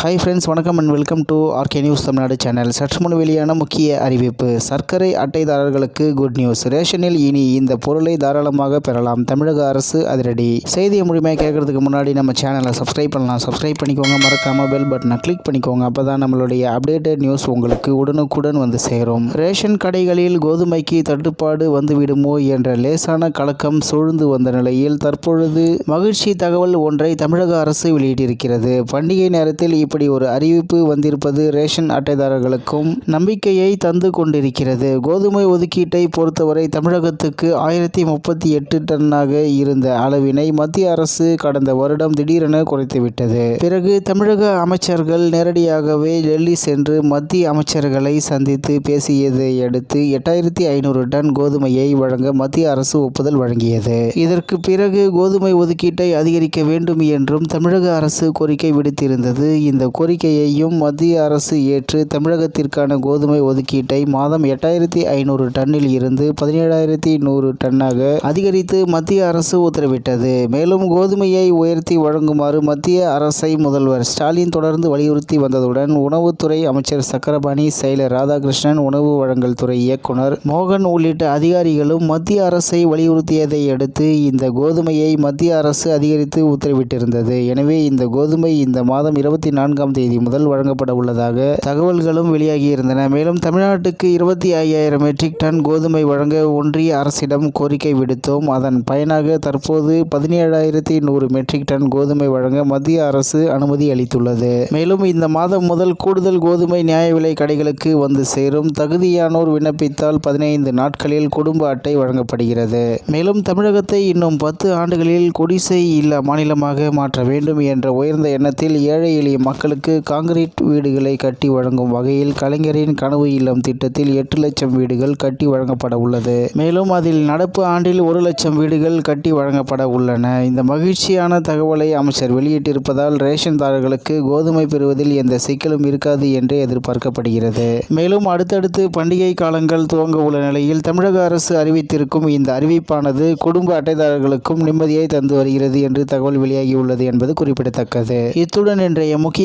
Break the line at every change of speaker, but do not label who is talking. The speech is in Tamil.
ஹாய் ஃப்ரெண்ட்ஸ் வணக்கம் and welcome to RK news Tamil Nadu channel சற்று முன் வெளியான முக்கிய அறிவிப்பு. சர்க்கரை அட்டைதாரர்களுக்கு குட் நியூஸ் ரேஷனில் இனி இந்த பொருளை தாராளமாக பெறலாம். தமிழக அரசு அதிரடி. செய்தியை முழுமையாக கேட்கறதுக்கு முன்னாடி நம்ம சேனலை சப்ஸ்கிரைப் பண்ணலாம். சப்ஸ்கிரைப் பண்ணிக்கோங்க. மறக்காமல் பெல் பட்டனை கிளிக் பண்ணிக்கோங்க. அப்போ தான் நம்மளுடைய அப்டேட்டட் நியூஸ் உங்களுக்கு உடனுக்குடன் வந்து சேரும். ரேஷன் கடைகளில் கோதுமைக்கு தட்டுப்பாடு வந்துவிடுமோ என்ற லேசான கலக்கம் சூழ்ந்து வந்த நிலையில் தற்பொழுது மகிழ்ச்சி தகவல் ஒன்றை தமிழக அரசு வெளியிட்டிருக்கிறது. பண்டிகை நேரத்தில் இப்படி ஒரு அறிவிப்பு வந்திருப்பது ரேஷன் அட்டைதாரர்களுக்கும் நம்பிக்கையை தந்து கொண்டிருக்கிறது. கோதுமை ஒதுக்கீட்டை பொறுத்தவரை தமிழகத்துக்கு ஆயிரத்தி முப்பத்தி எட்டு டன்னாக இருந்த அளவினை மத்திய அரசு கடந்த வருடம் திடீரென குறைத்துவிட்டது. பிறகு தமிழக அமைச்சர்கள் நேரடியாகவே டெல்லி சென்று மத்திய அமைச்சர்களை சந்தித்து பேசியதை அடுத்து எட்டாயிரத்தி ஐநூறு டன் கோதுமையை வழங்க மத்திய அரசு ஒப்புதல் வழங்கியது. இதற்கு பிறகு கோதுமை ஒதுக்கீட்டை அதிகரிக்க வேண்டும் என்றும் தமிழக அரசு கோரிக்கை விடுத்திருந்தது. இந்த இந்த கோரிக்கையையும் மத்திய அரசு ஏற்று தமிழகத்திற்கான கோதுமை ஒதுக்கீட்டை மாதம் எட்டாயிரத்தி ஐநூறு டன்னில் இருந்து பதினேழாயிரத்தி நூறு டன்னாக அதிகரித்து மத்திய அரசு உத்தரவிட்டது. மேலும் கோதுமையை உயர்த்தி வழங்குமாறு மத்திய அரசை முதல்வர் ஸ்டாலின் தொடர்ந்து வலியுறுத்தி வந்ததுடன் உணவுத்துறை அமைச்சர் சக்கரபாணி செயலர் ராதாகிருஷ்ணன் உணவு வழங்கல் துறை இயக்குனர் மோகன் உள்ளிட்ட அதிகாரிகளும் மத்திய அரசை வலியுறுத்தியதை அடுத்து இந்த கோதுமையை மத்திய அரசு அதிகரித்து உத்தரவிட்டிருந்தது. எனவே இந்த கோதுமை இந்த மாதம் இருபத்தி நான்காம் தேதி முதல் வழங்கப்பட உள்ளதாக தகவல்களும் வெளியாகியிருந்தன. மேலும் தமிழ்நாட்டுக்கு இருபத்தி ஐயாயிரம் மெட்ரிக் டன் கோதுமை வழங்க ஒன்றிய அரசிடம் கோரிக்கை விடுத்தோம். அதன் பயனாக தற்போது பதினேழாயிரத்தி நூறு மெட்ரிக் டன் கோதுமை வழங்க மத்திய அரசு அனுமதி அளித்துள்ளது. மேலும் இந்த மாதம் முதல் கூடுதல் கோதுமை நியாய விலை கடைகளுக்கு வந்து சேரும். தகுதியானோர் விண்ணப்பித்தால் பதினைந்து நாட்களில் குடும்ப அட்டை வழங்கப்படுகிறது. மேலும் தமிழகத்தை இன்னும் பத்து ஆண்டுகளில் குடிசை இல்லா மாநிலமாக மாற்ற வேண்டும் என்ற உயர்ந்த எண்ணத்தில் ஏழை எளிய மக்களுக்கு காங்கிரீட் வீடுகளை கட்டி வழங்கும் வகையில் கலைஞரின் கனவு இல்லம் திட்டத்தில் எட்டு லட்சம் வீடுகள் கட்டி வழங்கப்பட உள்ளது. மேலும் அதில் நடப்பு ஆண்டில் ஒரு லட்சம் வீடுகள் கட்டி வழங்கப்பட உள்ளன. இந்த மகிழ்ச்சியான தகவலை அமைச்சர் வெளியிட்டிருப்பதால் ரேஷன்தாரர்களுக்கு கோதுமை பெறுவதில் எந்த சிக்கலும் இருக்காது என்று எதிர்பார்க்கப்படுகிறது. மேலும் அடுத்தடுத்து பண்டிகை காலங்கள் துவங்க உள்ள நிலையில் தமிழக அரசு அறிவித்திருக்கும் இந்த அறிவிப்பானது குடும்ப அட்டைதாரர்களுக்கும் நிம்மதியை தந்து வருகிறது என்று தகவல் வெளியாகியுள்ளது என்பது குறிப்பிடத்தக்கது. இத்துடன் இன்றைய முக்கிய